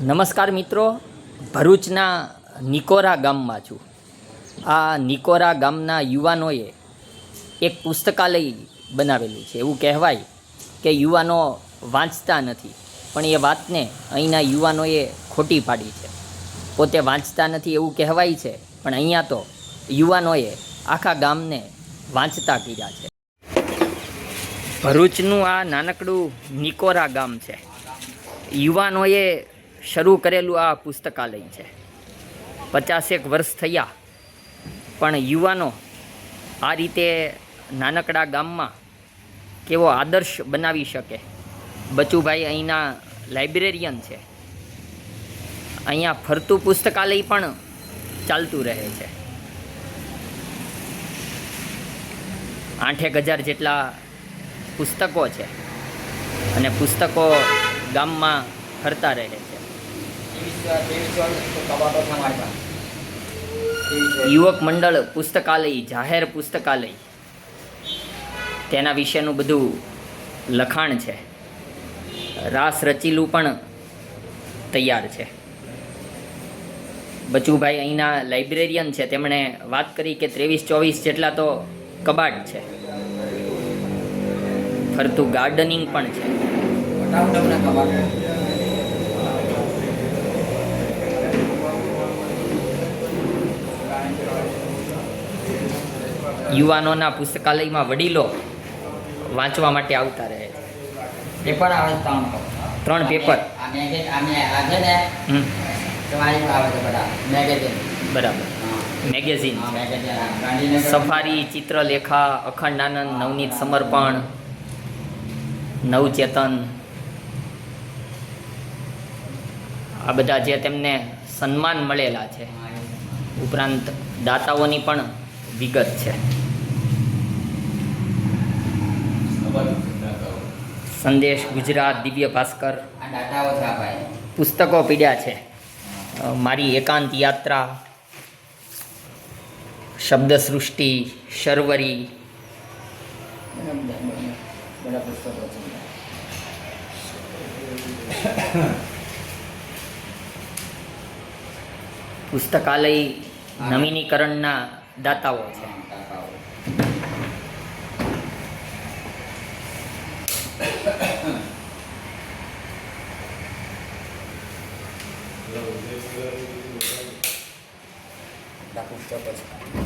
નમસ્કાર મિત્રો, ભરૂચના નિકોરા ગામમાં છું. આ નિકોરા ગામના યુવાનોએ એક પુસ્તકાલય બનાવેલું છે. એવું કહેવાય કે યુવાનો વાંચતા નથી, પણ એ વાતને અહીંના યુવાનોએ ખોટી પાડી છે. પોતે વાંચતા નથી એવું કહેવાય છે, પણ અહીંયા તો યુવાનોએ આખા ગામને વાંચતા કર્યા છે. ભરૂચનું આ નાનકડું નિકોરા ગામ છે. યુવાનોએ શરૂ કરેલું આ પુસ્તકાલય છે. પચાસેક વર્ષ થયા, પણ યુવાનો આ રીતે નાનકડા ગામમાં કેવો આદર્શ બનાવી શકે? બચુભાઈ અહીંના લાઇબ્રેરિયન છે. અહીંયા ફરતું પુસ્તકાલય પણ ચાલતું રહે છે. આઠેક હજાર જેટલા પુસ્તકો છે અને પુસ્તકો ગામમાં ફરતા રહે છે. યુવક મંડળ પુસ્તકાલય, જાહેર પુસ્તકાલય. તેના વિશેનું બધું લખાણ છે. રાસ રચીલું પણ તૈયાર છે. બચુભાઈ અહીંના લાઇબ્રેરિયન છે. તેમણે વાત કરી કે ત્રેવીસ ચોવીસ જેટલા તો કબાટ છે. ફરતું ગાર્ડનિંગ પણ છે. યુવાનોના પુસ્તકાલયમાં વડીલો વાંચવા માટે આવતા રહે છે. પેપર આવે ત્રણ ત્રણ પેપર? બરાબર. મેગેઝિન સફારી ચિત્રલેખા અખંડ આનંદ નવનીત સમર્પણ નવચેતન. આ બધા જે તેમને સન્માન મળેલા છે. ઉપરાંત દાતાઓની પણ વિગત છે. સંદેશ ગુજરાત દિવ્ય ભાસ્કર. પુસ્તકો પીડ્યા છે. મારી એકાંત યાત્રા શબ્દ સૃષ્ટિ શર્વરી. પુસ્તકાલય નવીનીકરણના દાતાઓ છે હા, ડાટાઓ. બધા પુસ્તકો છે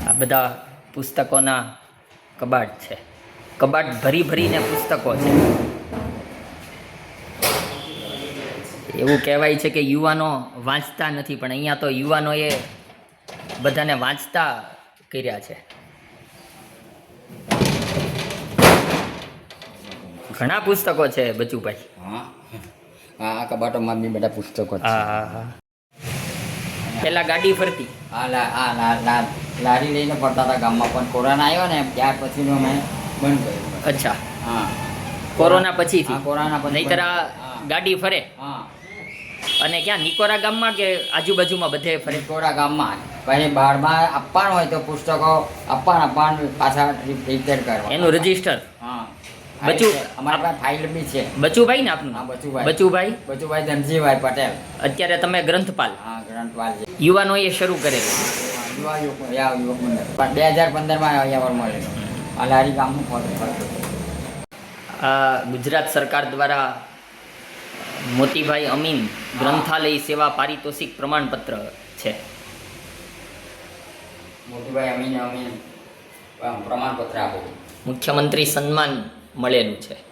આ બધા પુસ્તકોના કબાટ છે. કબાટ ભરી ભરીને પુસ્તકો છે. એવું કહેવાય છે કે યુવાનો વાંચતા નથી, પણ અહીંયા તો યુવાનોએ બધાને વાંચતા કર્યા છે. ઘણા પુસ્તકો છે બચુભાઈ. હા. હા કબાટોમાં બી બધા પુસ્તકો છે. હા હા હા. પેલા ગાડી ફરતી. હા લા આ લા લા લારી લઈને ફરતા હતા. ગામમાં પણ કોરોના આવ્યો ને ત્યાર પછીનો મેં બંધ કર્યું. અચ્છા. હા. કોરોના પછી હા, કોરોના પછી નહીતર ગાડી ફરે? હા. અને ક્યાં નિકોરા ગામમાં કે આજુબાજુમાં બધે ફરે? નિકોરા ગામમાં. પછી બહારમાં આપવાનું હોય તો પુસ્તકો આપવાના આપવાનું પાછા રિપેર કરવા. એનું રજિસ્ટર હા. બચુ- અમારા પાસે ફાઇલ બી છે. બચુભાઈ ને આપનું? બચુભાઈ. બચુભાઈ? બચુભાઈ ધનજીભાઈ પટેલ. અત્યારે તમે ગ્રંથપાલ. હા ગ્રંથપાલ છે. યુવાનોએ શરૂ કરેલું. યુવા યુવક મંડળ બે હજાર પંદરમાં અહીંયા મળેલો અલારી ગામ ગામનું આ ગુજરાત સરકાર દ્વારા મોતીભાઈ અમીન ગ્રંથાલય સેવા પારિતોષિક પ્રમાણપત્ર છે. મોતીભાઈ અમીન અમીન પ્રમાણપત્ર આપો. મુખ્યમંત્રી સન્માન મળેલું છે.